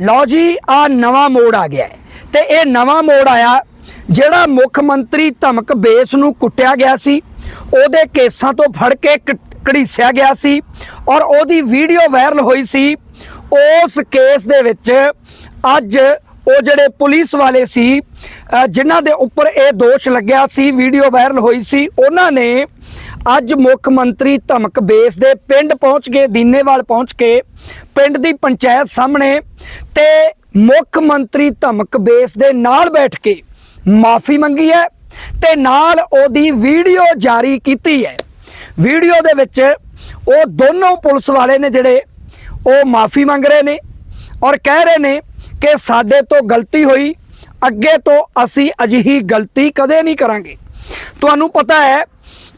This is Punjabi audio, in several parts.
ਲਓ ਜੀ, ਆ ਨਵਾਂ ਮੋੜ ਆ ਗਿਆ ਹੈ। ਤੇ ਇਹ ਨਵਾਂ ਮੋੜ ਆਇਆ, ਜਿਹੜਾ ਮੁੱਖ ਮੰਤਰੀ ਧਮਕ ਬੇਸ ਨੂੰ ਕੁੱਟਿਆ ਗਿਆ ਸੀ, ਉਹਦੇ ਕੇਸਾਂ ਤੋਂ ਫੜ ਕੇ ਕ- ਘੜੀਸਿਆ ਗਿਆ ਸੀ, ਔਰ ਉਹਦੀ ਵੀਡੀਓ ਵਾਇਰਲ ਹੋਈ ਸੀ। ਉਸ ਕੇਸ ਦੇ ਵਿੱਚ ਅੱਜ ਉਹ ਜਿਹੜੇ ਪੁਲਿਸ ਵਾਲੇ ਸੀ ਜਿਨ੍ਹਾਂ ਦੇ ਉੱਪਰ ਇਹ ਦੋਸ਼ ਲੱਗਿਆ ਸੀ, ਵੀਡੀਓ ਵਾਇਰਲ ਹੋਈ ਸੀ, ਉਹਨਾਂ ਨੇ ਅੱਜ ਮੁੱਖ ਮੰਤਰੀ ਧਮਕ ਬੇਸ ਦੇ ਪਿੰਡ ਪਹੁੰਚ ਕੇ ਦੀਨੇਵਾਲ ਪਹੁੰਚ ਕੇ ਪਿੰਡ ਦੀ ਪੰਚਾਇਤ ਸਾਹਮਣੇ ਤੇ ਮੁੱਖ ਮੰਤਰੀ ਧਮਕ ਬੇਸ ਦੇ ਨਾਲ ਬੈਠ ਕੇ ਮਾਫੀ ਮੰਗੀ ਹੈ ਤੇ ਨਾਲ ਉਹਦੀ ਵੀਡੀਓ ਜਾਰੀ ਕੀਤੀ ਹੈ। ਵੀਡੀਓ ਦੇ ਵਿੱਚ ਉਹ ਦੋਨੋਂ ਪੁਲਿਸ ਵਾਲੇ ਨੇ ਜਿਹੜੇ ਉਹ ਮਾਫੀ ਮੰਗ ਰਹੇ ਨੇ ਔਰ ਕਹਿ ਰਹੇ ਨੇ ਕਿ ਸਾਡੇ ਤੋਂ ਗਲਤੀ ਹੋਈ, ਅੱਗੇ ਤੋਂ ਅਸੀਂ ਅਜਿਹੀ ਗਲਤੀ ਕਦੇ ਨਹੀਂ ਕਰਾਂਗੇ। ਤੁਹਾਨੂੰ ਪਤਾ ਹੈ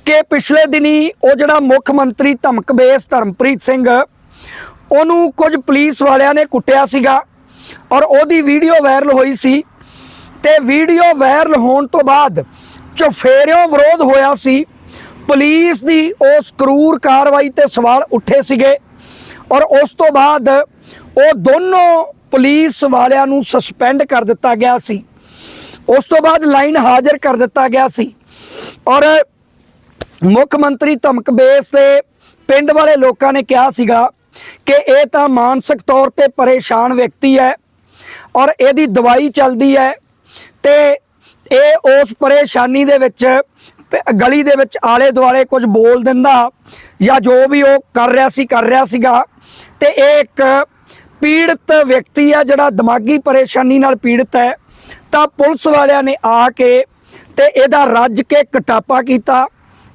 ਕਿ ਪਿਛਲੇ ਦਿਨੀ ਉਹ ਜਿਹੜਾ ਮੁੱਖ ਮੰਤਰੀ ਧਮਕਬੇਸ ਧਰਮਪ੍ਰੀਤ ਸਿੰਘ, ਉਹਨੂੰ ਕੁਝ ਪੁਲਿਸ ਵਾਲਿਆਂ ਨੇ ਕੁੱਟਿਆ ਸੀਗਾ ਔਰ ਉਹਦੀ ਵੀਡੀਓ ਵਾਇਰਲ ਹੋਈ ਸੀ ਤੇ ਵੀਡੀਓ ਵਾਇਰਲ ਹੋਣ ਤੋਂ ਬਾਅਦ ਚੁਫੇਰਿਓਂ ਵਿਰੋਧ ਹੋਇਆ ਸੀ। ਪੁਲਿਸ ਦੀ ਉਸ ਕਰੂਰ ਕਾਰਵਾਈ ਤੇ ਸਵਾਲ ਉੱਠੇ ਸੀਗੇ ਔਰ ਉਸ ਤੋਂ ਬਾਅਦ ਉਹ ਦੋਨੋਂ ਪੁਲਿਸ ਵਾਲਿਆਂ ਨੂੰ ਸਸਪੈਂਡ ਕਰ ਦਿੱਤਾ ਗਿਆ ਸੀ। ਉਸ ਤੋਂ ਬਾਅਦ ਲਾਈਨ ਹਾਜ਼ਰ ਕਰ ਦਿੱਤਾ ਗਿਆ ਸੀ। ਔਰ ਮੁੱਖ ਮੰਤਰੀ ਧਮਕ ਬੇਸ ਦੇ ਪਿੰਡ ਵਾਲੇ ਲੋਕਾਂ ਨੇ ਕਿਹਾ ਸੀਗਾ ਕਿ ਇਹ ਤਾਂ ਮਾਨਸਿਕ ਤੌਰ ਤੇ ਪਰੇਸ਼ਾਨ ਵਿਅਕਤੀ ਹੈ ਔਰ ਇਹਦੀ ਦਵਾਈ ਚੱਲਦੀ ਹੈ ਤੇ ਇਹ ਉਸ ਪਰੇਸ਼ਾਨੀ ਦੇ ਵਿੱਚ ਪ- ਗਲੀ ਦੇ ਵਿੱਚ ਆਲੇ ਦੁਆਲੇ ਕੁਝ ਬੋਲ ਦਿੰਦਾ ਜਾਂ ਜੋ ਵੀ ਉਹ ਕਰ ਰਿਹਾ ਸੀ, ਕਰ ਰਿਹਾ ਸੀਗਾ। ਤੇ ਇਹ ਇੱਕ ਪੀੜਤ ਵਿਅਕਤੀ ਹੈ, ਜਿਹੜਾ ਦਿਮਾਗੀ ਪਰੇਸ਼ਾਨੀ ਨਾਲ ਪੀੜਤ ਹੈ। ਤਾਂ ਪੁਲਿਸ ਵਾਲਿਆਂ ਨੇ ਆ ਕੇ ਤੇ ਇਹਦਾ ਰੱਜ ਕੇ ਕਟਾਪਾ ਕੀਤਾ।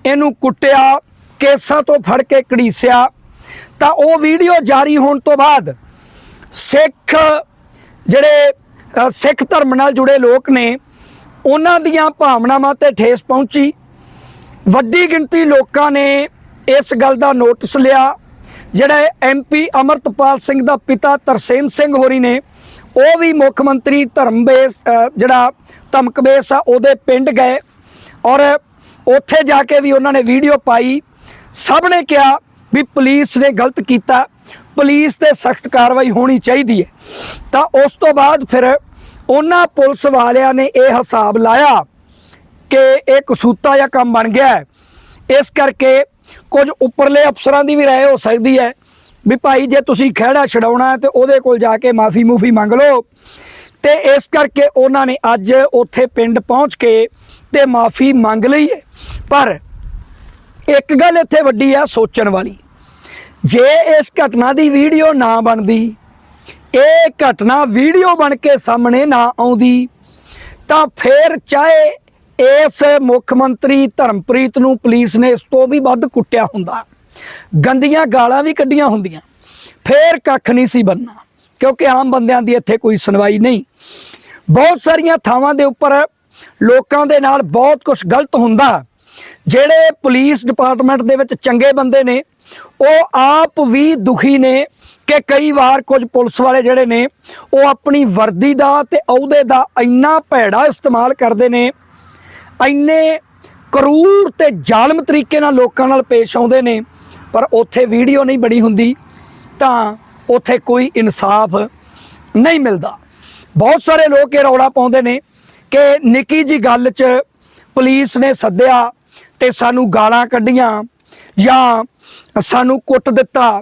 ਇਹਨੂੰ ਕੁੱਟਿਆ ਕੇਸਾਂ ਤੋਂ ਫੜ ਕੇ ਘੜੀਸਿਆ। ਤਾਂ ਉਹ ਵੀਡੀਓ ਜਾਰੀ ਹੋਣ ਤੋਂ ਬਾਅਦ ਸਿੱਖ ਜਿਹੜੇ ਸਿੱਖ ਧਰਮ ਨਾਲ ਜੁੜੇ ਲੋਕ ਨੇ ਉਹਨਾਂ ਦੀਆਂ ਭਾਵਨਾਵਾਂ ਤੇ ਠੇਸ ਪਹੁੰਚੀ। ਵੱਡੀ ਗਿਣਤੀ ਲੋਕਾਂ ਨੇ ਇਸ ਗੱਲ ਦਾ ਨੋਟਿਸ ਲਿਆ ਜਿਹੜਾ ਐਮਪੀ ਅਮਰਤਪਾਲ ਸਿੰਘ ਦਾ ਪਿਤਾ ਤਰਸੇਮ ਸਿੰਘ ਹੋਰੀ ਨੇ। ਉਹ ਵੀ ਮੁੱਖ ਮੰਤਰੀ ਧਰਮਬੇਸ ਅ, ਜਿਹੜਾ ਧਮਕਬੇਸ ਆ ਉਹਦੇ ਪਿੰਡ ਗਏ। ਔਰ ਉੱਥੇ ਜਾ ਕੇ ਵੀ ਉਹਨਾਂ ਨੇ ਵੀਡੀਓ ਪਾਈ। ਸਭ ਨੇ ਕਿਹਾ ਵੀ ਪੁਲਿਸ ਨੇ ਗਲਤ ਕੀਤਾ। ਪੁਲਿਸ ਤੇ ਸਖਤ ਕਾਰਵਾਈ ਹੋਣੀ ਚਾਹੀਦੀ ਹੈ। ਤਾਂ ਉਸ ਤੋਂ ਬਾਅਦ ਫਿਰ ਉਹਨਾਂ ਪੁਲਿਸ ਵਾਲਿਆਂ ਨੇ ਇਹ ਹਿਸਾਬ ਲਾਇਆ ਕਿ ਇਹ ਕਸੂਤਾ ਜਾਂ ਕੰਮ ਬਣ ਗਿਆ ਇਸ ਕਰਕੇ ਕੁਝ ਉੱਪਰਲੇ ਅਫਸਰਾਂ ਦੀ ਵੀ ਰਾਏ ਹੋ ਸਕਦੀ ਹੈ ਵੀ ਭਾਈ ਜੇ ਤੁਸੀਂ ਖਹਿੜਾ ਛਡਾਉਣਾ ਹੈ ਤੇ ਉਹਦੇ ਕੋਲ ਜਾ ਕੇ ਮਾਫੀ ਮੂਫੀ ਮੰਗ ਲਓ। ਤੇ ਇਸ ਕਰਕੇ ਉਹਨਾਂ ਨੇ ਅੱਜ ਉੱਥੇ ਪਿੰਡ ਪਹੁੰਚ ਕੇ ਤੇ ਮਾਫੀ ਮੰਗ ਲਈ ਹੈ। ਪਰ ਇੱਕ ਗੱਲ ਇੱਥੇ ਵੱਡੀ ਆ ਸੋਚਣ ਵਾਲੀ। ਜੇ ਇਸ ਘਟਨਾ ਦੀ ਵੀਡੀਓ ਨਾ ਬਣਦੀ, ਇਹ ਘਟਨਾ ਵੀਡੀਓ ਬਣ ਕੇ ਸਾਹਮਣੇ ਨਾ ਆਉਂਦੀ, ਤਾਂ ਫਿਰ ਚਾਹੇ ਇਸ ਮੁੱਖ ਮੰਤਰੀ ਧਰਮਪ੍ਰੀਤ ਨੂੰ ਪੁਲਿਸ ਨੇ ਇਸ ਤੋਂ ਵੀ ਵੱਧ ਕੁੱਟਿਆ ਹੁੰਦਾ। ਗੰਦੀਆਂ ਗਾਲਾਂ ਵੀ ਕੱਢੀਆਂ ਹੁੰਦੀਆਂ। ਫੇਰ ਕੱਖ ਨਹੀਂ ਸੀ ਬੰਨਾ ਕਿਉਂਕਿ ਆਮ ਬੰਦਿਆਂ ਦੀ ਇੱਥੇ ਕੋਈ ਸੁਣਵਾਈ ਨਹੀਂ। ਬਹੁਤ ਸਾਰੀਆਂ ਥਾਵਾਂ ਦੇ ਉੱਪਰ ਲੋਕਾਂ ਦੇ ਨਾਲ ਬਹੁਤ ਕੁਝ ਗਲਤ ਹੁੰਦਾ। ਜਿਹੜੇ ਪੁਲਿਸ ਡਿਪਾਰਟਮੈਂਟ ਦੇ ਵਿੱਚ ਚੰਗੇ ਬੰਦੇ ਨੇ, ਉਹ ਆਪ ਵੀ ਦੁਖੀ ਨੇ ਕਿ ਕਈ ਵਾਰ ਕੁਝ ਪੁਲਿਸ ਵਾਲੇ ਜਿਹੜੇ ਨੇ, ਉਹ ਆਪਣੀ ਵਰਦੀ ਦਾ ਤੇ ਅਹੁਦੇ ਦਾ ਇੰਨਾ ਭੈੜਾ ਇਸਤੇਮਾਲ ਕਰਦੇ ਨੇ। ਇੰਨੇ ਕਰੂਰ ਤੇ ਜ਼ਾਲਮ ਤਰੀਕੇ ਨਾਲ ਲੋਕਾਂ ਨਾਲ ਪੇਸ਼ ਆਉਂਦੇ ਨੇ, ਪਰ ਉੱਥੇ ਵੀਡੀਓ ਨਹੀਂ ਬਣੀ ਹੁੰਦੀ, ਤਾਂ ਉੱਥੇ ਕੋਈ ਇਨਸਾਫ ਨਹੀਂ ਮਿਲਦਾ। ਬਹੁਤ ਸਾਰੇ ਲੋਕ ਇਹ ਰੌਲਾ ਪਾਉਂਦੇ ਨੇ ਕਿ ਨਿੱਕੀ ਜੀ ਗੱਲ 'ਚ ਪੁਲਿਸ ਨੇ ਸੱਦਿਆ ਤੇ ਸਾਨੂੰ ਗਾਲਾਂ ਕੱਢੀਆਂ ਜਾਂ ਸਾਨੂੰ ਕੁੱਟ ਦਿੱਤਾ।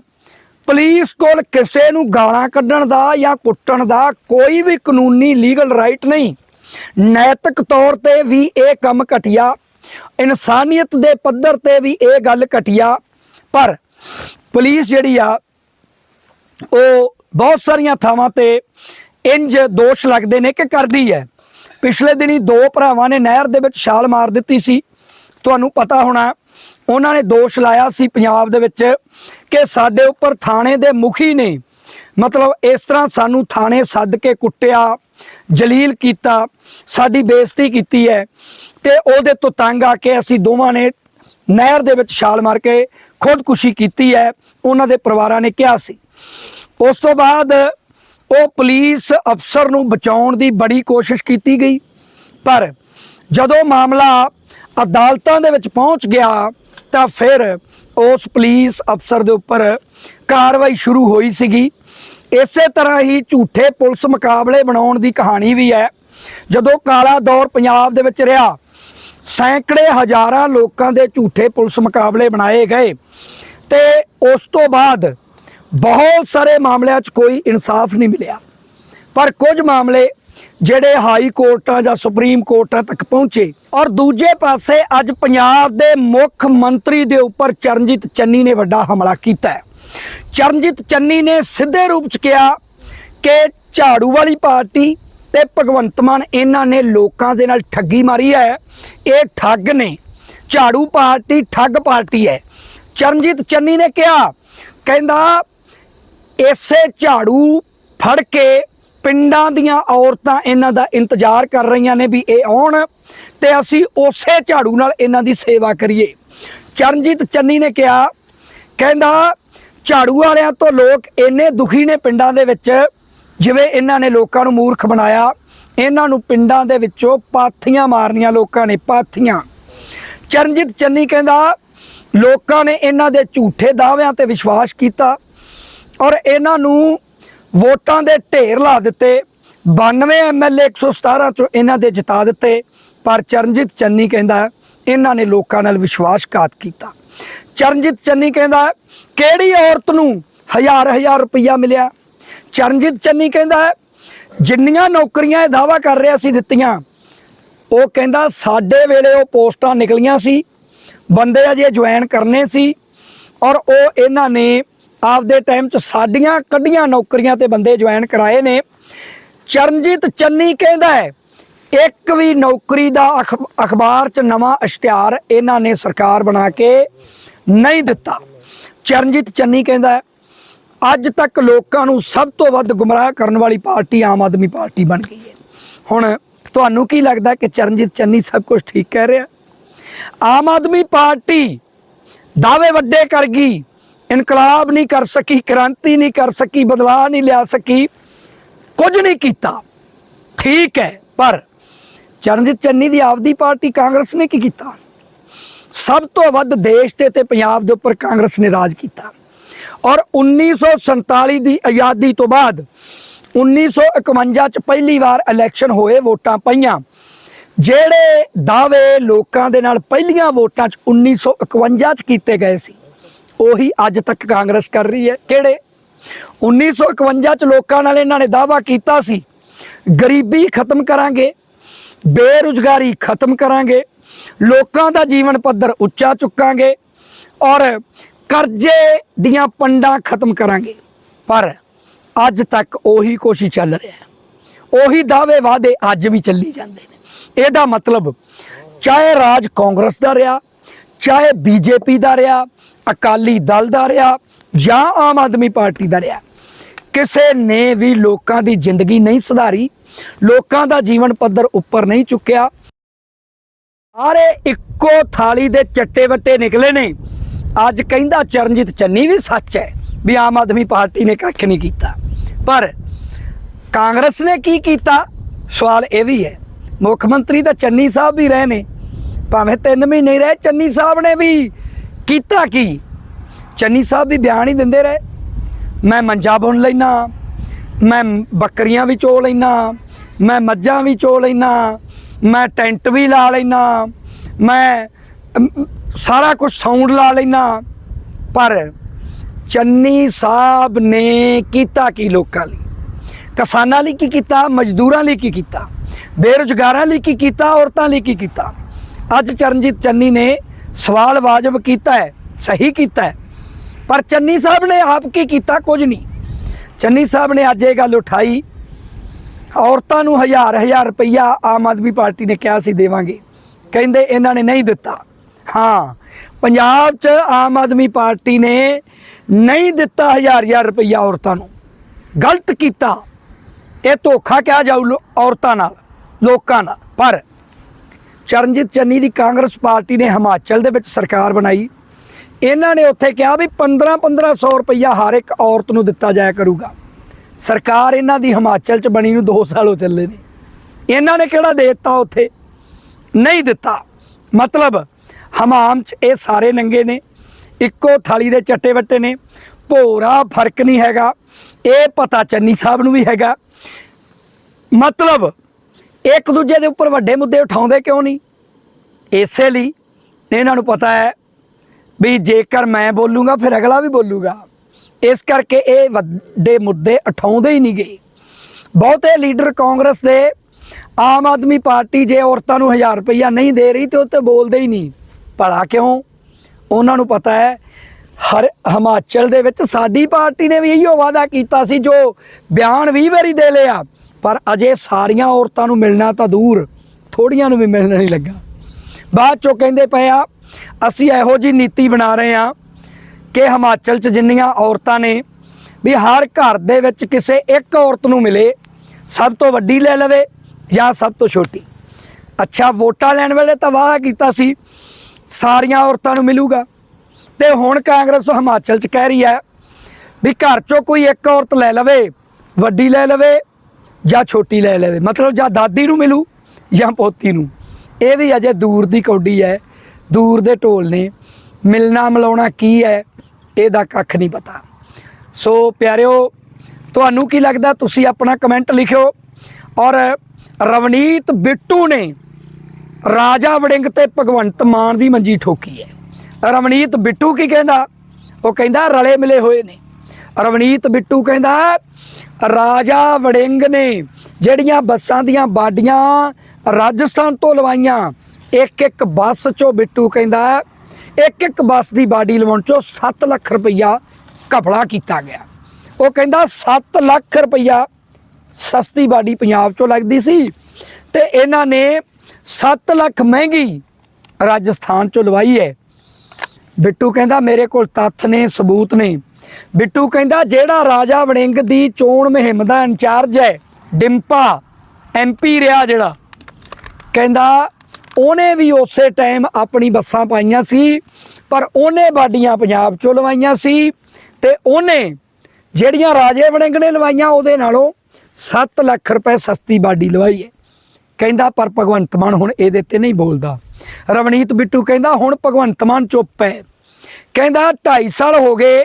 ਪੁਲਿਸ ਕੋਲ ਕਿਸੇ ਨੂੰ ਗਾਲਾਂ ਕੱਢਣ ਦਾ ਜਾਂ ਕੁੱਟਣ ਦਾ ਕੋਈ ਵੀ ਕਾਨੂੰਨੀ ਲੀਗਲ ਰਾਈਟ ਨਹੀਂ। ਨੈਤਿਕ ਤੌਰ ਤੇ ਵੀ ਇਹ ਕੰਮ ਘਟਿਆ। ਇਨਸਾਨੀਅਤ ਦੇ ਪੱਧਰ ਤੇ ਵੀ ਇਹ ਗੱਲ ਘਟਿਆ। ਪਰ ਪੁਲਿਸ ਜਿਹੜੀ ਆ, ਉਹ ਬਹੁਤ ਸਾਰੀਆਂ ਥਾਵਾਂ ਤੇ ਇੰਜ ਦੋਸ਼ ਲੱਗਦੇ ਨੇ ਕਿ ਕਰਦੀ ਹੈ। ਪਿਛਲੇ ਦਿਨੀ ਦੋ ਭਰਾਵਾਂ ਨੇ ਨਹਿਰ ਦੇ ਵਿੱਚ ਛਾਲ ਮਾਰ ਦਿੱਤੀ ਸੀ। ਤੁਹਾਨੂੰ ਪਤਾ ਹੋਣਾ ਉਹਨਾਂ ਨੇ ਦੋਸ਼ ਲਾਇਆ ਸੀ ਪੰਜਾਬ ਦੇ ਵਿੱਚ ਕਿ ਸਾਡੇ ਉੱਪਰ ਥਾਣੇ ਦੇ ਮੁਖੀ ਨੇ ਮਤਲਬ ਇਸ ਤਰ੍ਹਾਂ ਸਾਨੂੰ ਥਾਣੇ ਸੱਦ ਕੇ ਕੁੱਟਿਆ, ਜਲੀਲ ਕੀਤਾ, ਸਾਡੀ ਬੇਇੱਜ਼ਤੀ ਕੀਤੀ ਹੈ ਤੇ ਉਹਦੇ ਤੋਂ ਤੰਗ ਆ ਕੇ ਅਸੀਂ ਦੋਵਾਂ ਨੇ ਨਹਿਰ ਦੇ ਵਿੱਚ ਛਾਲ ਮਾਰ ਕੇ ਖੁਦਕੁਸ਼ੀ ਕੀਤੀ ਹੈ, ਉਹਨਾਂ ਦੇ ਪਰਿਵਾਰਾਂ ਨੇ ਕਿਹਾ ਸੀ। ਉਸ ਤੋਂ ਬਾਅਦ ਉਹ ਪੁਲਿਸ ਅਫਸਰ ਨੂੰ ਬਚਾਉਣ ਦੀ ਬੜੀ ਕੋਸ਼ਿਸ਼ ਕੀਤੀ ਗਈ। ਪਰ ਜਦੋਂ ਮਾਮਲਾ ਅਦਾਲਤਾਂ ਦੇ ਵਿੱਚ ਪਹੁੰਚ ਗਿਆ, ਤਾਂ ਫਿਰ ਉਸ ਪੁਲਿਸ ਅਫਸਰ ਦੇ ਉੱਪਰ ਕਾਰਵਾਈ ਸ਼ੁਰੂ ਹੋਈ ਸੀਗੀ। ਇਸੇ ਤਰ੍ਹਾਂ ਹੀ ਝੂਠੇ ਪੁਲਿਸ ਮੁਕਾਬਲੇ ਬਣਾਉਣ ਦੀ ਕਹਾਣੀ ਵੀ ਹੈ। ਜਦੋਂ ਕਾਲਾ ਦੌਰ ਪੰਜਾਬ ਦੇ ਵਿੱਚ ਰਿਹਾ, ਸੈਂਕੜੇ ਹਜ਼ਾਰਾਂ ਲੋਕਾਂ ਦੇ ਝੂਠੇ ਪੁਲਿਸ ਮੁਕਾਬਲੇ ਬਣਾਏ ਗਏ ਤੇ ਉਸ ਤੋਂ ਬਾਅਦ ਬਹੁਤ ਸਾਰੇ ਮਾਮਲਿਆਂ 'ਚ ਕੋਈ ਇਨਸਾਫ ਨਹੀਂ ਮਿਲਿਆ। ਪਰ ਕੁਝ ਮਾਮਲੇ ਜਿਹੜੇ ਹਾਈ ਕੋਰਟਾਂ ਜਾਂ ਸੁਪਰੀਮ ਕੋਰਟਾਂ ਤੱਕ ਪਹੁੰਚੇ ਔਰ ਦੂਜੇ ਪਾਸੇ ਅੱਜ ਪੰਜਾਬ ਦੇ ਮੁੱਖ ਮੰਤਰੀ ਦੇ ਉੱਪਰ ਚਰਨਜੀਤ ਚੰਨੀ ਨੇ ਵੱਡਾ ਹਮਲਾ ਕੀਤਾ ਹੈ। ਚਰਨਜੀਤ ਚੰਨੀ ਨੇ ਸਿੱਧੇ ਰੂਪ 'ਚ ਕਿਹਾ ਕਿ ਝਾੜੂ ਵਾਲੀ ਪਾਰਟੀ ਤੇ ਭਗਵੰਤ ਮਾਨ ਇਹਨਾਂ ਨੇ ਲੋਕਾਂ ਦੇ ਨਾਲ ਠੱਗੀ ਮਾਰੀ ਹੈ। ਇਹ ਠੱਗ ਨੇ। ਝਾੜੂ ਪਾਰਟੀ ਠੱਗ ਪਾਰਟੀ ਹੈ। ਚਰਨਜੀਤ ਚੰਨੀ ਨੇ ਕਿਹਾ, ਕਹਿੰਦਾ ਇਸੇ ਝਾੜੂ ਫੜ ਕੇ ਪਿੰਡਾਂ ਦੀਆਂ ਔਰਤਾਂ ਇਹਨਾਂ ਦਾ ਇੰਤਜ਼ਾਰ ਕਰ ਰਹੀਆਂ ਨੇ ਵੀ ਇਹ ਆਉਣ ਤੇ ਅਸੀਂ ਉਸੇ ਝਾੜੂ ਨਾਲ ਇਹਨਾਂ ਦੀ ਸੇਵਾ ਕਰੀਏ। ਚਰਨਜੀਤ ਚੰਨੀ ਨੇ ਕਿਹਾ, ਕਹਿੰਦਾ, ਝਾੜੂ ਵਾਲਿਆਂ ਤੋਂ ਲੋਕ ਇੰਨੇ ਦੁਖੀ ਨੇ ਪਿੰਡਾਂ ਦੇ ਵਿੱਚ, ਜਿਵੇਂ ਇਹਨਾਂ ਨੇ ਲੋਕਾਂ ਨੂੰ ਮੂਰਖ ਬਣਾਇਆ। ਇਹਨਾਂ ਨੂੰ ਪਿੰਡਾਂ ਦੇ ਵਿੱਚੋਂ ਪਾਥੀਆਂ ਮਾਰਨੀਆਂ ਲੋਕਾਂ ਨੇ, ਪਾਥੀਆਂ। ਚਰਨਜੀਤ ਚੰਨੀ ਕਹਿੰਦਾ, ਲੋਕਾਂ ਨੇ ਇਹਨਾਂ ਦੇ ਝੂਠੇ ਦਾਅਵਿਆਂ ਤੇ ਵਿਸ਼ਵਾਸ ਕੀਤਾ। ਔਰ ਇਹਨਾਂ ਨੂੰ ਵੋਟਾਂ ਦੇ ਢੇਰ ਲਾ ਦਿੱਤੇ। 92 ਐਮਐਲਏ 117 ਚੋਂ ਇਹਨਾਂ ਦੇ ਜਿਤਾ ਦਿੱਤੇ। ਪਰ ਚਰਨਜੀਤ ਚੰਨੀ ਕਹਿੰਦਾ ਇਹਨਾਂ ਨੇ ਲੋਕਾਂ ਨਾਲ ਵਿਸ਼ਵਾਸਘਾਤ ਕੀਤਾ। ਚਰਨਜੀਤ ਚੰਨੀ ਕਹਿੰਦਾ ਕਿਹੜੀ ਔਰਤ ਨੂੰ ਹਜ਼ਾਰ ਹਜ਼ਾਰ ਰੁਪਈਆ ਮਿਲਿਆ? ਚਰਨਜੀਤ ਚੰਨੀ ਕਹਿੰਦਾ ਜਿੰਨੀਆਂ ਨੌਕਰੀਆਂ ਇਹ ਦਾਵਾ ਕਰ ਰਿਹਾ ਸੀ ਦਿੱਤੀਆਂ, ਉਹ ਕਹਿੰਦਾ ਸਾਡੇ ਵੇਲੇ ਉਹ ਪੋਸਟਾਂ ਨਿਕਲੀਆਂ ਸੀ, ਬੰਦੇ ਅਜੇ ਜੁਆਇਨ ਕਰਨੇ ਸੀ, ਔਰ ਉਹ ਇਹਨਾਂ ਨੇ ਆਪਦੇ ਟਾਈਮ 'ਚ ਸਾਡੀਆਂ ਕੱਢੀਆਂ ਨੌਕਰੀਆਂ ਤੇ ਬੰਦੇ ਜੁਆਇਨ ਕਰਾਏ ਨੇ। ਚਰਨਜੀਤ ਚੰਨੀ ਕਹਿੰਦਾ ਹੈ, ਇੱਕ ਵੀ ਨੌਕਰੀ ਦਾ ਅਖ- ਅਖਬਾਰ 'ਚ ਨਵਾਂ ਇਸ਼ਤਿਹਾਰ ਇਹਨਾਂ ਨੇ ਸਰਕਾਰ ਬਣਾ ਕੇ ਨਹੀਂ ਦਿੱਤਾ। ਚਰਨਜੀਤ ਚੰਨੀ ਕਹਿੰਦਾ ਹੈ, ਅੱਜ ਤੱਕ ਲੋਕਾਂ ਨੂੰ ਸਭ ਤੋਂ ਵੱਧ ਗੁੰਮਰਾਹ ਕਰਨ ਵਾਲੀ ਪਾਰਟੀ ਆਮ ਆਦਮੀ ਪਾਰਟੀ ਬਣ ਗਈ ਹੈ। ਹੁਣ ਤੁਹਾਨੂੰ ਕੀ ਲੱਗਦਾ ਕਿ ਚਰਨਜੀਤ ਚੰਨੀ ਸਭ ਕੁਝ ਠੀਕ ਕਹਿ ਰਿਹਾ? ਆਮ ਆਦਮੀ ਪਾਰਟੀ ਦਾਅਵੇ ਵੱਡੇ ਕਰ ਗਈ ਇਨਕਲਾਬ ਨਹੀਂ ਕਰ ਸਕੀ, ਕ੍ਰਾਂਤੀ ਨਹੀਂ ਕਰ ਸਕੀ, ਬਦਲਾਅ ਨਹੀਂ ਲਿਆ ਸਕੀ, ਕੁਝ ਨਹੀਂ ਕੀਤਾ। ਠੀਕ ਹੈ, ਪਰ ਚਰਨਜੀਤ ਚੰਨੀ ਦੀ ਆਪਦੀ ਪਾਰਟੀ ਕਾਂਗਰਸ ਨੇ ਕੀ ਕੀਤਾ? ਸਭ ਤੋਂ ਵੱਧ ਦੇਸ਼ ਤੇ ਤੇ ਪੰਜਾਬ ਦੇ ਉੱਪਰ ਕਾਂਗਰਸ ਨੇ ਰਾਜ ਕੀਤਾ। ਔਰ 1947 ਦੀ ਆਜ਼ਾਦੀ ਤੋਂ ਬਾਅਦ 1951 ਚ ਪਹਿਲੀ ਵਾਰ ਇਲੈਕਸ਼ਨ ਹੋਏ, ਵੋਟਾਂ ਪਈਆਂ। ਜਿਹੜੇ ਦਾਅਵੇ ਲੋਕਾਂ ਦੇ ਨਾਲ ਪਹਿਲੀਆਂ ਵੋਟਾਂ ਚ 1951 ਚ ਕੀਤੇ ਗਏ ਸੀ ਉਹੀ ਅੱਜ ਤੱਕ ਕਾਂਗਰਸ ਕਰ ਰਹੀ ਹੈ। ਕਿਹੜੇ? 1951 ਚ ਲੋਕਾਂ ਨਾਲ ਇਹਨਾਂ ਨੇ ਦਾਅਵਾ ਕੀਤਾ ਸੀ। ਗਰੀਬੀ ਖਤਮ ਕਰਾਂਗੇ, ਬੇਰੁਜ਼ਗਾਰੀ ਖਤਮ ਕਰਾਂਗੇ, ਲੋਕਾਂ ਦਾ ਜੀਵਨ ਪੱਧਰ ਉੱਚਾ ਚੁੱਕਾਂਗੇ ਔਰ ਕਰਜ਼ੇ ਦੀਆਂ ਪੰਡਾਂ ਖਤਮ ਕਰਾਂਗੇ। ਪਰ ਅੱਜ ਤੱਕ ਉਹੀ ਕੋਸ਼ਿਸ਼ ਚੱਲ ਰਿਹਾ ਹੈ। ਉਹੀ ਦਾਅਵੇ ਵਾਅਦੇ ਅੱਜ ਵੀ ਚੱਲੀ ਜਾਂਦੇ ਨੇ। ਇਹਦਾ ਮਤਲਬ ਚਾਹੇ ਰਾਜ ਕਾਂਗਰਸ ਦਾ ਰਿਹਾ, ਚਾਹੇ ਬੀਜੇਪੀ ਦਾ ਰਿਹਾ ਅਕਾਲੀ ਦਲ ਦਾ ਰਿਹਾ ਜਾਂ ਆਮ ਆਦਮੀ ਪਾਰਟੀ ਦਾ ਰਿਹਾ। ਕਿਸੇ ਨੇ ਵੀ ਲੋਕਾਂ ਦੀ ਜ਼ਿੰਦਗੀ ਨਹੀਂ ਸੁਧਾਰੀ, ਲੋਕਾਂ ਦਾ ਜੀਵਨ ਪੱਧਰ ਉੱਪਰ ਨਹੀਂ ਚੁੱਕਿਆ। ਸਾਰੇ ਇੱਕੋ ਥਾਲੀ ਦੇ ਚੱਟੇ ਵੱਟੇ ਨਿਕਲੇ ਨੇ। ਅੱਜ ਕਹਿੰਦਾ ਚਰਨਜੀਤ ਚੰਨੀ ਵੀ ਸੱਚ ਹੈ ਵੀ ਆਮ ਆਦਮੀ ਪਾਰਟੀ ਨੇ ਕੱਖ ਨਹੀਂ ਕੀਤਾ। ਪਰ ਕਾਂਗਰਸ ਨੇ ਕੀ ਕੀਤਾ? ਸਵਾਲ ਇਹ ਵੀ ਹੈ, ਮੁੱਖ ਮੰਤਰੀ ਤਾਂ ਚੰਨੀ ਸਾਹਿਬ ਵੀ ਰਹੇ ਨੇ। ਭਾਵੇਂ 3 ਮਹੀਨੇ ਰਹੇ, ਚੰਨੀ ਸਾਹਿਬ ਨੇ ਵੀ ਕੀਤਾ ਕੀ? ਚੰਨੀ ਸਾਹਿਬ ਵੀ ਬਿਆਨ ਹੀ ਦਿੰਦੇ ਰਹੇ। ਮੈਂ ਮੰਜਾ ਬੁਣ ਲੈਣਾ ਮੈਂ ਬੱਕਰੀਆਂ ਵੀ ਚੋ ਲੈਣਾ ਮੈਂ ਮੱਝਾਂ ਵੀ ਚੋ ਲੈਣਾ ਮੈਂ ਟੈਂਟ ਵੀ ਲਾ ਲੈਣਾ ਮੈਂ ਸਾਰਾ ਕੁਝ ਸਾਊਂਡ ਲਾ ਲੈਣਾ ਪਰ ਚੰਨੀ ਸਾਹਿਬ ਨੇ ਕੀਤਾ ਕੀ ਲੋਕਾਂ ਲਈ? ਕਿਸਾਨਾਂ ਲਈ ਕੀ ਕੀਤਾ? ਮਜ਼ਦੂਰਾਂ ਲਈ ਕੀ ਕੀਤਾ? ਬੇਰੁਜ਼ਗਾਰਾਂ ਲਈ ਕੀ ਕੀਤਾ? ਔਰਤਾਂ ਲਈ ਕੀ ਕੀਤਾ? ਅੱਜ ਚਰਨਜੀਤ ਚੰਨੀ ਨੇ ਸਵਾਲ ਵਾਜਬ ਕੀਤਾ ਹੈ, ਸਹੀ ਕੀਤਾ ਹੈ। ਪਰ ਚੰਨੀ ਸਾਹਿਬ ਨੇ ਆਪ ਕੀ ਕੀਤਾ? ਕੁਝ ਨਹੀਂ। ਚੰਨੀ ਸਾਹਿਬ ਨੇ ਅੱਜ ਇਹ ਗੱਲ ਉਠਾਈ, ਔਰਤਾਂ ਨੂੰ ਹਜ਼ਾਰ ਹਜ਼ਾਰ ਰੁਪਈਆ ਆਮ ਆਦਮੀ ਪਾਰਟੀ ਨੇ ਕਿਹਾ ਸੀ ਦੇਵਾਂਗੇ। ਕਹਿੰਦੇ ਇਹਨਾਂ ਨੇ ਨਹੀਂ ਦਿੱਤਾ। ਹਾਂ, ਪੰਜਾਬ 'ਚ ਆਮ ਆਦਮੀ ਪਾਰਟੀ ਨੇ ਨਹੀਂ ਦਿੱਤਾ ਹਜ਼ਾਰ ਹਜ਼ਾਰ ਰੁਪਈਆ ਔਰਤਾਂ ਨੂੰ। ਗਲਤ ਕੀਤਾ। ਇਹ ਧੋਖਾ ਕਿਹਾ ਜਾਊ ਲੋ- ਔਰਤਾਂ ਨਾਲ, ਲੋਕਾਂ ਨਾਲ। ਪਰ ਚਰਨਜੀਤ ਚੰਨੀ ਦੀ ਕਾਂਗਰਸ ਪਾਰਟੀ ਨੇ ਹਿਮਾਚਲ ਦੇ ਵਿੱਚ ਸਰਕਾਰ ਬਣਾਈ। ਇਹਨਾਂ ਨੇ ਉੱਥੇ ਕਿਹਾ ਵੀ 15 1500 ਰੁਪਈਆ ਹਰ ਇੱਕ ਔਰਤ ਨੂੰ ਦਿੱਤਾ ਜਾਇਆ ਕਰੂਗਾ। ਸਰਕਾਰ ਇਹਨਾਂ ਦੀ ਹਿਮਾਚਲ ਚ ਬਣੀ ਨੂੰ 2 ਸਾਲ ਹੋ ਚੱਲੇ ਨੇ। ਇਹਨਾਂ ਨੇ ਕਿਹੜਾ ਦੇ ਦਿੱਤਾ ਉੱਥੇ? ਨਹੀਂ ਦਿੱਤਾ। ਮਤਲਬ ਹਮਾਮ ਚ ਇਹ ਸਾਰੇ ਨੰਗੇ ਨੇ, ਇੱਕੋ ਥਾਲੀ ਦੇ ਚੱਟੇ ਵੱਟੇ ਨੇ, ਭੋਰਾ ਫ਼ਰਕ ਨਹੀਂ ਹੈਗਾ, ਇਹ ਪਤਾ ਚੰਨੀ ਸਾਹਿਬ ਨੂੰ ਵੀ ਹੈਗਾ। ਮਤਲਬ ਇੱਕ ਦੂਜੇ ਦੇ ਉੱਪਰ ਵੱਡੇ ਮੁੱਦੇ ਉਠਾਉਂਦੇ ਕਿਉਂ ਨਹੀਂ? ਇਸੇ ਲਈ ਇਹਨਾਂ ਨੂੰ ਪਤਾ ਹੈ ਵੀ ਜੇਕਰ ਮੈਂ ਬੋਲੂੰਗਾ, ਫਿਰ ਅਗਲਾ ਵੀ ਬੋਲੂਗਾ। ਇਸ ਕਰਕੇ ਇਹ ਵੱਡੇ ਮੁੱਦੇ ਉਠਾਉਂਦੇ ਹੀ ਨਹੀਂ ਗਏ। ਬਹੁਤੇ ਲੀਡਰ ਕਾਂਗਰਸ ਦੇ ਆਮ ਆਦਮੀ ਪਾਰਟੀ ਜੇ ਔਰਤਾਂ ਨੂੰ 1000 ਰੁਪਈਆ ਨਹੀਂ ਦੇ ਰਹੀ ਤੇ ਉਹ ਤੇ ਬੋਲਦੇ ਹੀ ਨਹੀਂ। ਭਲਾ ਕਿਉਂ? ਉਹਨਾਂ ਨੂੰ ਪਤਾ ਹੈ, ਹਰ ਹਿਮਾਚਲ ਦੇ ਵਿੱਚ ਸਾਡੀ ਪਾਰਟੀ ਨੇ ਵੀ ਇਹੀ ਵਾਅਦਾ ਕੀਤਾ ਸੀ, ਜੋ ਬਿਆਨ 20 ਵਾਰੀ ਦੇ ਲਿਆ। ਪਰ ਅਜੇ ਸਾਰੀਆਂ ਔਰਤਾਂ ਨੂੰ ਮਿਲਣਾ ਤਾਂ ਦੂਰ, ਥੋੜੀਆਂ ਨੂੰ ਵੀ ਮਿਲਣ ਨਹੀਂ ਲੱਗਾ। ਬਾਅਦ ਚੋਂ ਕਹਿੰਦੇ ਪਏ ਆ, ਅਸੀਂ ਇਹੋ ਜੀ ਨੀਤੀ ਬਣਾ ਰਹੇ ਆ ਕਿ ਹਿਮਾਚਲ 'ਚ ਜਿੰਨੀਆਂ ਔਰਤਾਂ ਨੇ ਵੀ ਹਰ ਘਰ ਦੇ ਵਿੱਚ ਕਿਸੇ ਇੱਕ ਔਰਤ ਨੂੰ ਮਿਲੇ, ਸਭ ਤੋਂ ਵੱਡੀ ਲੈ ਲਵੇ ਜਾਂ ਸਭ ਤੋਂ ਛੋਟੀ। ਅੱਛਾ, ਵੋਟਾਂ ਲੈਣ ਵੇਲੇ ਤਾਂ ਵਾਅਦਾ ਕੀਤਾ ਸੀ, ਸਾਰੀਆਂ ਔਰਤਾਂ ਨੂੰ ਮਿਲੂਗਾ। ਤੇ ਹੁਣ ਕਾਂਗਰਸ ਹਿਮਾਚਲ 'ਚ ਕਹਿ ਰਹੀ ਹੈ ਵੀ ਘਰ 'ਚੋਂ ਕੋਈ ਇੱਕ ਔਰਤ ਲੈ ਲਵੇ, ਵੱਡੀ ਲੈ ਲਵੇ ਜਾਂ ਛੋਟੀ ਲੈ ਲਵੇ। ਮਤਲਬ ਜਾਂ ਦਾਦੀ ਨੂੰ ਮਿਲੂ ਜਾਂ ਪੋਤੀ ਨੂੰ। ਇਹ ਵੀ ਅਜੇ ਦੂਰ ਦੀ ਕੌਡੀ ਹੈ, ਦੂਰ ਦੇ ਢੋਲ ਨੇ। ਮਿਲਣਾ ਮਿਲਾਉਣਾ ਕੀ ਹੈ, ਇਹਦਾ ਕੱਖ ਨਹੀਂ ਪਤਾ। ਸੋ ਪਿਆਰਿਓ, ਤੁਹਾਨੂੰ ਕੀ ਲੱਗਦਾ? ਤੁਸੀਂ ਆਪਣਾ ਕਮੈਂਟ ਲਿਖਿਓ। ਔਰ ਰਵਨੀਤ ਬਿੱਟੂ ਨੇ ਰਾਜਾ ਵੜਿੰਗ ਤੇ ਭਗਵੰਤ ਮਾਨ ਦੀ ਮੰਜੀ ਠੋਕੀ ਹੈ। ਰਵਨੀਤ ਬਿੱਟੂ ਕੀ ਕਹਿੰਦਾ? ਉਹ ਕਹਿੰਦਾ ਰਲੇ ਮਿਲੇ ਹੋਏ ਨੇ। ਰਵਨੀਤ ਬਿੱਟੂ ਕਹਿੰਦਾ ਰਾਜਾ ਵੜਿੰਗ ਨੇ ਜਿਹੜੀਆਂ ਬੱਸਾਂ ਦੀਆਂ ਬਾਡੀਆਂ ਰਾਜਸਥਾਨ ਤੋਂ ਲਵਾਈਆਂ, ਇੱਕ ਇੱਕ ਬੱਸ ਚੋਂ ਬਿੱਟੂ ਕਹਿੰਦਾ, ਇੱਕ ਇੱਕ ਬੱਸ ਦੀ ਬਾਡੀ ਲਵਾਉਣ ਚੋਂ 7 ਲੱਖ ਰੁਪਈਆ ਘਪਲਾ ਕੀਤਾ ਗਿਆ। ਉਹ ਕਹਿੰਦਾ 7 ਲੱਖ ਰੁਪਈਆ ਸਸਤੀ ਬਾਡੀ ਪੰਜਾਬ ਚੋਂ ਲੱਗਦੀ ਸੀ ਤੇ ਇਹਨਾਂ ਨੇ 7 ਲੱਖ ਮਹਿੰਗੀ ਰਾਜਸਥਾਨ ਚੋਂ ਲਵਾਈ ਹੈ। ਬਿੱਟੂ ਕਹਿੰਦਾ, ਮੇਰੇ ਕੋਲ ਤੱਥ ਨੇ, ਸਬੂਤ ਨੇ। ਬਿੱਟੂ ਕਹਿੰਦਾ, ਜਿਹੜਾ ਰਾਜਾ ਵੜਿੰਗ ਦੀ ਚੋਣ ਮੁਹਿੰਮ ਦਾ ਇੰਚਾਰਜ ਹੈ, ਡਿੰਪਾ ਐਮਪੀ ਰਿਹਾ ਜਿਹੜਾ। ਕਹਿੰਦਾ, ਉਹਨੇ ਵੀ ਉਸੇ ਟਾਈਮ ਆਪਣੀ ਬੱਸਾਂ ਪਾਈਆਂ ਸੀ, ਪਰ ਉਹਨੇ ਬਾਡੀਆਂ ਪੰਜਾਬ ਚੋਂ ਲਵਾਈਆਂ ਸੀ ਤੇ ਉਹਨੇ ਜਿਹੜੀਆਂ ਰਾਜੇ ਵੜਿੰਗ ਨੇ ਲਵਾਈਆਂ, ਉਹਦੇ ਨਾਲੋਂ 7 ਲੱਖ ਰੁਪਏ ਸਸਤੀ ਬਾਡੀ ਲਵਾਈ ਹੈ। ਕਹਿੰਦਾ, ਪਰ ਭਗਵੰਤ ਮਾਨ ਹੁਣ ਇਹਦੇ ਤੇ ਨਹੀਂ ਬੋਲਦਾ। ਰਵਨੀਤ ਬਿੱਟੂ ਕਹਿੰਦਾ, ਹੁਣ ਭਗਵੰਤ ਮਾਨ ਚੁੱਪ ਹੈ। ਕਹਿੰਦਾ 2.5 ਸਾਲ ਹੋ ਗਏ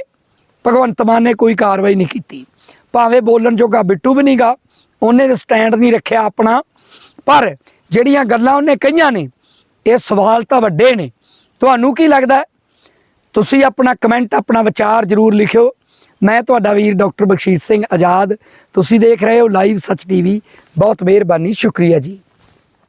ਭਗਵੰਤ ਮਾਨ ਨੇ ਕੋਈ ਕਾਰਵਾਈ ਨਹੀਂ ਕੀਤੀ। ਭਾਵੇਂ ਬੋਲਣ ਜੋਗਾ ਬਿੱਟੂ ਵੀ ਨਹੀਂਗਾ ਉਹਨੇ ਤੇ ਸਟੈਂਡ ਨਹੀਂ ਰੱਖਿਆ ਆਪਣਾ। ਪਰ ਜਿਹੜੀਆਂ ਗੱਲਾਂ ਉਹਨੇ ਕਹੀਆਂ ਨੇ, ਇਹ ਸਵਾਲ ਤਾਂ ਵੱਡੇ ਨੇ। ਤੁਹਾਨੂੰ ਕੀ ਲੱਗਦਾ ਤੁਸੀਂ ਆਪਣਾ ਕਮੈਂਟ ਆਪਣਾ ਵਿਚਾਰ ਜਰੂਰ ਲਿਖਿਓ। ਮੈਂ ਤੁਹਾਡਾ ਵੀਰ ਡਾਕਟਰ ਬਖਸ਼ੀਸ਼ ਸਿੰਘ ਆਜ਼ਾਦ। ਤੁਸੀਂ ਦੇਖ ਰਹੇ ਹੋ ਲਾਈਵ ਸੱਚ ਟੀਵੀ ਬਹੁਤ ਮਿਹਰਬਾਨੀ, ਸ਼ੁਕਰੀਆ ਜੀ।